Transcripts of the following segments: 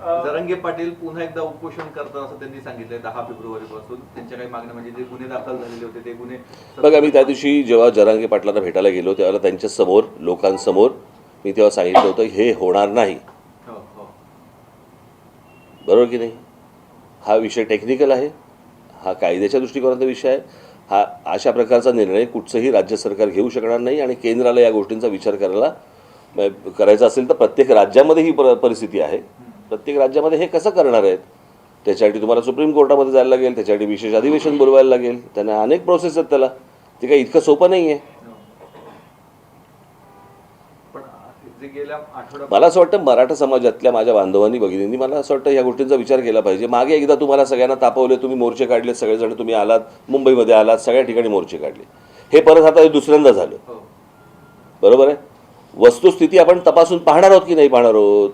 जरंगे पाटील पुन्हा एकदा उपोषण करतात असं त्यांनी सांगितलंय दहा फेब्रुवारी पासून त्यांच्या काही मागण्या म्हणजे जे गुन्हे दाखल झालेले होते ते गुन्हे बघा मी त्या दिवशी जेव्हा जरांगे पाटलांना भेटायला गेलो त्यावेळेला त्यांच्यासमोर लोकांसमोर. मी तेव्हा सांगितलं होतं हे होणार नाही. हो, हो. बरोबर की नाही? हा विषय टेक्निकल आहे. हा कायद्याच्या दृष्टिकोनाचा विषय आहे. हा अशा प्रकारचा निर्णय कुठचंही राज्य सरकार घेऊ शकणार नाही आणि केंद्राला या गोष्टींचा विचार करायला करायचा असेल तर प्रत्येक राज्यामध्ये ही पर- परिस्थिती आहे. प्रत्येक राज्यामध्ये हे कसं करणार आहेत? त्याच्यासाठी तुम्हाला सुप्रीम कोर्टामध्ये जायला लागेल त्याच्यासाठी विशेष अधिवेशन बोलवायला लागेल. त्यांना अनेक प्रोसेस आहेत त्याला. ते काही इतकं सोपं नाही आहे मला असं वाटतं मराठा समाजातल्या माझ्या बांधवांनी भगिनींनी मला असं वाटतं या गोष्टींचा विचार केला पाहिजे. मागे एकदा तुम्हाला सगळ्यांना तापवले तुम्ही मोर्चे काढले सगळेजण तुम्ही आलात मुंबईमध्ये आलात सगळ्या ठिकाणी मोर्चे काढले. हे परत आता हे दुसऱ्यांदा झालं. हो. बरोबर आहे? वस्तुस्थिती आपण तपासून पाहणार आहोत की नाही पाहणार आहोत?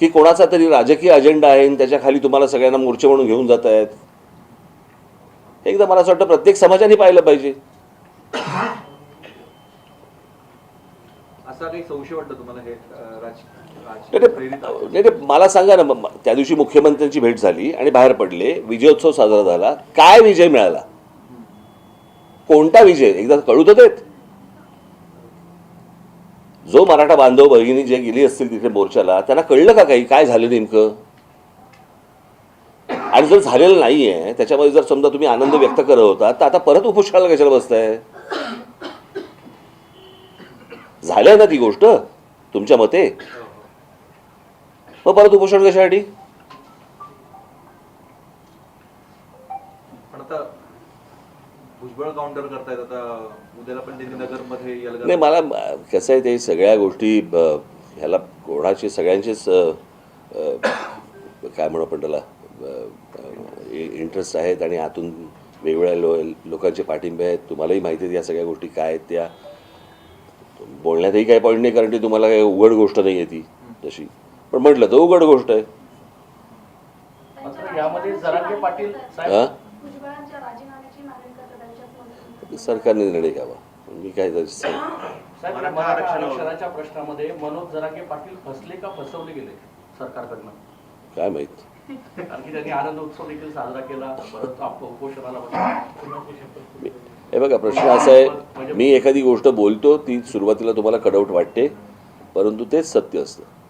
की कोणाचा तरी राजकीय अजेंडा आहे आणि त्याच्याखाली तुम्हाला सगळ्यांना मोर्चे म्हणून घेऊन जात आहेत. एकदा मला असं वाटतं प्रत्येक समाजाने पाहिलं पाहिजे. असा काही संशय वाटतो तुम्हाला अं, राज नाही मला सांगा ना त्या दिवशी मुख्यमंत्र्यांची भेट झाली आणि बाहेर पडले विजयोत्सव साजरा झाला काय विजय मिळाला? कोणता विजय? एकदा कळू तर देत. जो मराठा बांधव भगिनी जे गेली असतील तिथे मोर्चाला त्यांना कळलं का काही? काय झालं नेमकं? आणि जर झालेलं नाहीये त्याच्यामध्ये जर समजा तुम्ही आनंद व्यक्त करत होता तर आता परत उपोषणाला कशाला बसताय? झालंय ना ती गोष्ट तुमच्या मते? मग परत उपोषण कशासाठी? भुजबळ काउंटर करतायत आता. उद्याला पण त्यांनी नगरमध्ये यायला नाही मला कसं आहे ते सगळ्या गोष्टी ह्याला कोणाची सगळ्यांचेच काय म्हणू आपण त्याला इंटरेस्ट आहेत आणि आतून वेगवेगळ्या लो लोकांचे पाठिंबे आहेत. तुम्हालाही माहिती आहेत या सगळ्या गोष्टी काय आहेत त्या. बोलण्यातही काही पॉईंट नाही कारण ती तुम्हाला काही उघड गोष्ट नाही आहे ती तशी. पण म्हटलं तर उघड गोष्ट आहे. यामध्ये जरांगे पाटील सरकारने निर्णय घ्यावा. मी काय मराठा आरक्षणाच्या प्रश्नामध्ये मनोज जरांगे पाटील फसले का फसवले गेले सरकारकडनं? काय माहीत? कारण की त्यांनी आनंद उत्सव देखील साजरा केला परत आप- उपोषणाला बसले. हे बघा प्रश्न असा आहे मी एखादी गोष्ट बोलतो ती सुरुवातीला तुम्हाला कडवट वाटते परंतु तेच सत्य असतं.